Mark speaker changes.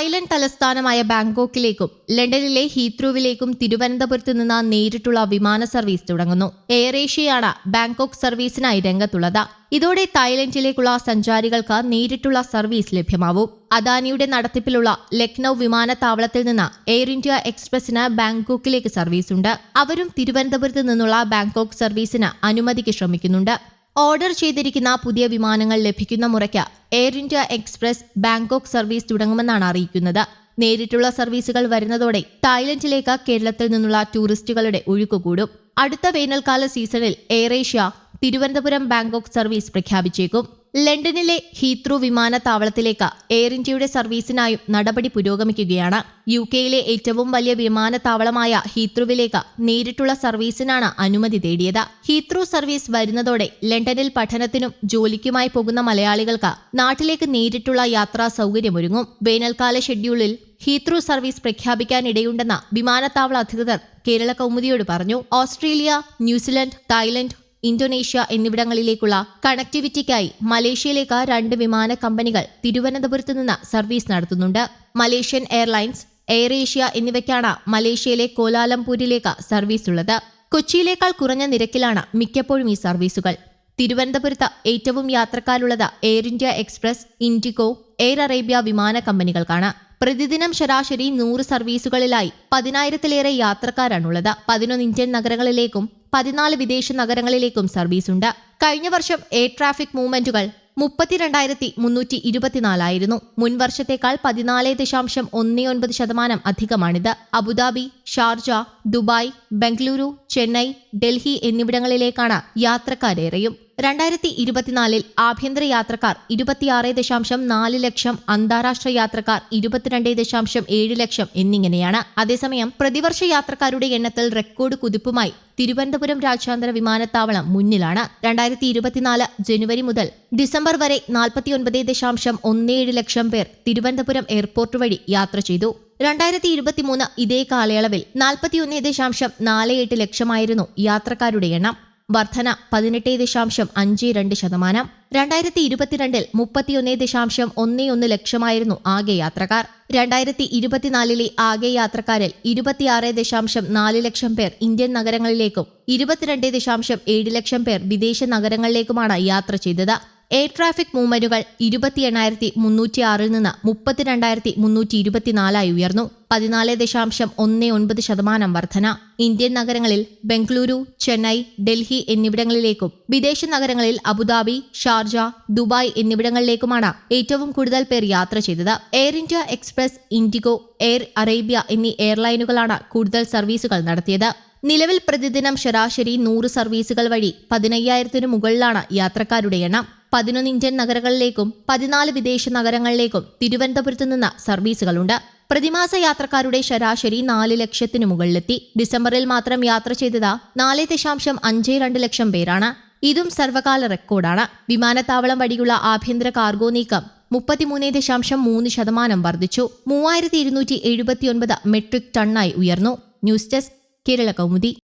Speaker 1: Thailand തലസ്ഥാനമായ ബാങ്കോക്കിലേക്കും ലണ്ടനിലെ ഹീത്രൂവിലേക്കും തിരുവനന്തപുരത്ത് നിന്ന് നേരിട്ടുള്ള വിമാന സർവീസ് തുടങ്ങുന്നു. എയർ ഏഷ്യയാണ് ബാങ്കോക്ക് സർവീസിനായി രംഗത്തുള്ളത്. ഇതോടെ തായ്ലൻഡിലേക്കുള്ള സഞ്ചാരികൾക്ക് നേരിട്ടുള്ള സർവീസ് ലഭ്യമാവും. അദാനിയുടെ നടത്തിപ്പിലുള്ള ലക്നൌ വിമാനത്താവളത്തിൽ നിന്ന് എയർ ഇന്ത്യ എക്സ്പ്രസിന് ബാങ്കോക്കിലേക്ക് സർവീസുണ്ട്. അവരും തിരുവനന്തപുരത്ത് നിന്നുള്ള ബാങ്കോക്ക് സർവീസിന് അനുമതിക്ക് ശ്രമിക്കുന്നുണ്ട്. ഓർഡർ ചെയ്തിരിക്കുന്ന പുതിയ വിമാനങ്ങൾ ലഭിക്കുന്ന മുറയ്ക്ക് Air India Express Bangkok service തുടങ്ങുമെന്നാണ് അറിയിക്കുന്നത്. നേരിട്ടുള്ള സർവീസുകൾ വരുന്നതോടെ തായ്ലൻഡിലേക്ക് കേരളത്തിൽ നിന്നുള്ള ടൂറിസ്റ്റുകളുടെ ഒഴുക്ക് കൂടും അടുത്ത വേനൽക്കാല സീസണിൽ Air Asia Thiruvananthapuram Bangkok service പ്രഖ്യാപിച്ചേക്കും. ലണ്ടനിലെ ഹീത്രൂ വിമാനത്താവളത്തിലേക്ക് എയർ ഇന്ത്യയുടെ സർവീസിനായും നടപടി പുരോഗമിക്കുകയാണ്. യു കെയിലെ ഏറ്റവും വലിയ വിമാനത്താവളമായ ഹീത്രൂവിലേക്ക് നേരിട്ടുള്ള സർവീസിനാണ് അനുമതി തേടിയത്. ഹീത്രൂ സർവീസ് വരുന്നതോടെ ലണ്ടനിൽ പഠനത്തിനും ജോലിക്കുമായി പോകുന്ന മലയാളികൾക്ക് നാട്ടിലേക്ക് നേരിട്ടുള്ള യാത്രാ സൗകര്യമൊരുങ്ങും. വേനൽക്കാല ഷെഡ്യൂളിൽ ഹീത്രൂ സർവീസ് പ്രഖ്യാപിക്കാനിടയുണ്ടെന്ന് വിമാനത്താവള അധികൃതർ കേരള കൗമുദിയോട് പറഞ്ഞു. Australia New Zealand Thailand Indonesia എന്നിവിടങ്ങളിലേക്കുള്ള കണക്ടിവിറ്റിക്കായി മലേഷ്യയിലേക്ക് രണ്ട് വിമാന കമ്പനികൾ തിരുവനന്തപുരത്ത് നിന്ന് സർവീസ് നടത്തുന്നുണ്ട്. മലേഷ്യൻ എയർലൈൻസ് എയർ ഏഷ്യ എന്നിവയ്ക്കാണ് മലേഷ്യയിലെ കോലാലംപൂരിലേക്ക് സർവീസ് ഉള്ളത്. കൊച്ചിയിലേക്കാൾ കുറഞ്ഞ നിരക്കിലാണ് മിക്കപ്പോഴും ഈ സർവീസുകൾ. തിരുവനന്തപുരത്ത് ഏറ്റവും യാത്രക്കാരുള്ളത് Air India Express IndiGo Air Arabia വിമാന കമ്പനികൾക്കാണ്. പ്രതിദിനം ശരാശരി നൂറ് സർവീസുകളിലായി പതിനായിരത്തിലേറെ യാത്രക്കാരാണുള്ളത്. പതിനൊന്ന് ഇന്ത്യൻ നഗരങ്ങളിലേക്കും പതിനാല് വിദേശ നഗരങ്ങളിലേക്കും സർവീസ് ഉണ്ട് കഴിഞ്ഞ വർഷം എയർ ട്രാഫിക് മൂവ്മെന്റുകൾ മുപ്പത്തിരണ്ടായിരത്തി മുന്നൂറ്റി ഇരുപത്തിനാലായിരുന്നു മുൻ വർഷത്തേക്കാൾ പതിനാല് ദശാംശം ഒന്ന് ഒൻപത് ശതമാനം അധികമാണിത്. Abu Dhabi Sharjah Dubai Bengaluru Chennai Delhi എന്നിവിടങ്ങളിലേക്കാണ് യാത്രക്കാരേറെയും. രണ്ടായിരത്തി ഇരുപത്തിനാലിൽ ആഭ്യന്തര യാത്രക്കാർ ഇരുപത്തിയാറ് ദശാംശം നാല് ലക്ഷം അന്താരാഷ്ട്ര യാത്രക്കാർ ഇരുപത്തിരണ്ട് ദശാംശം ഏഴ് ലക്ഷം എന്നിങ്ങനെയാണ്. അതേസമയം പ്രതിവർഷ യാത്രക്കാരുടെ എണ്ണത്തിൽ റെക്കോർഡ് കുതിപ്പുമായി തിരുവനന്തപുരം രാജ്യാന്തര വിമാനത്താവളം മുന്നിലാണ്. രണ്ടായിരത്തി ഇരുപത്തിനാല് ജനുവരി മുതൽ ഡിസംബർ വരെ നാൽപ്പത്തിയൊൻപത് ദശാംശം ഒന്നേഴ് ലക്ഷം പേർ തിരുവനന്തപുരം എയർപോർട്ട് വഴി യാത്ര ചെയ്തു. രണ്ടായിരത്തി ഇരുപത്തിമൂന്ന് ഇതേ കാലയളവിൽ നാൽപ്പത്തിയൊന്ന് ദശാംശം നാല് എട്ട് ലക്ഷമായിരുന്നു യാത്രക്കാരുടെ എണ്ണം. വർധന പതിനെട്ട് ദശാംശം അഞ്ച് രണ്ട് ശതമാനം. രണ്ടായിരത്തി ഇരുപത്തിരണ്ടിൽ മുപ്പത്തിയൊന്ന് ദശാംശം ഒന്ന് ഒന്ന് ലക്ഷമായിരുന്നു ആകെ യാത്രക്കാർ. രണ്ടായിരത്തി ഇരുപത്തിനാലിലെ ആകെ യാത്രക്കാരിൽ ഇരുപത്തിയാറ് ദശാംശം നാല് ലക്ഷം പേർ ഇന്ത്യൻ നഗരങ്ങളിലേക്കും ഇരുപത്തിരണ്ട് ദശാംശം ഏഴ് ലക്ഷം പേർ വിദേശ നഗരങ്ങളിലേക്കുമാണ് യാത്ര ചെയ്തത്. എയർ ട്രാഫിക് മൂവ്മെന്റുകൾ ഇരുപത്തി എണ്ണായിരത്തി മുന്നൂറ്റി ആറിൽ നിന്ന് മുപ്പത്തിരണ്ടായിരത്തി മുന്നൂറ്റി ഇരുപത്തിനാലായി ഉയർന്നു. പതിനാല് ദശാംശം ഒന്ന് ഒൻപത് ശതമാനം വർധന. ഇന്ത്യൻ നഗരങ്ങളിൽ ബംഗളൂരു ചെന്നൈ ഡൽഹി എന്നിവിടങ്ങളിലേക്കും വിദേശ നഗരങ്ങളിൽ അബുദാബി ഷാർജ ദുബായ് എന്നിവിടങ്ങളിലേക്കുമാണ് ഏറ്റവും കൂടുതൽ പേർ യാത്ര ചെയ്തത്. Air India Express IndiGo Air Arabia എന്നീ എയർലൈനുകളാണ് കൂടുതൽ സർവീസുകൾ നടത്തിയത്. നിലവിൽ പ്രതിദിനം ശരാശരി നൂറ് സർവീസുകൾ വഴി പതിനയ്യായിരത്തിനു മുകളിലാണ് യാത്രക്കാരുടെ എണ്ണം. പതിനൊന്ന് ഇന്ത്യൻ നഗരങ്ങളിലേക്കും പതിനാല് വിദേശ നഗരങ്ങളിലേക്കും തിരുവനന്തപുരത്തു നിന്ന് സർവീസുകളുണ്ട്. പ്രതിമാസ യാത്രക്കാരുടെ ശരാശരി നാല് ലക്ഷത്തിനു മുകളിലെത്തി. ഡിസംബറിൽ മാത്രം യാത്ര ചെയ്തത് നാല് ദശാംശം അഞ്ച് രണ്ട് ലക്ഷം പേരാണ്. ഇതും സർവകാല റെക്കോർഡാണ്. വിമാനത്താവളം വഴിയുള്ള ആഭ്യന്തര കാർഗോ നീക്കം മുപ്പത്തിമൂന്ന് ദശാംശം മൂന്ന് ശതമാനം വർദ്ധിച്ചു. മൂവായിരത്തി ഇരുന്നൂറ്റി എഴുപത്തിയൊൻപത് മെട്രിക് ടണ്ണായി ഉയർന്നു. News desk Kerala Kaumudi.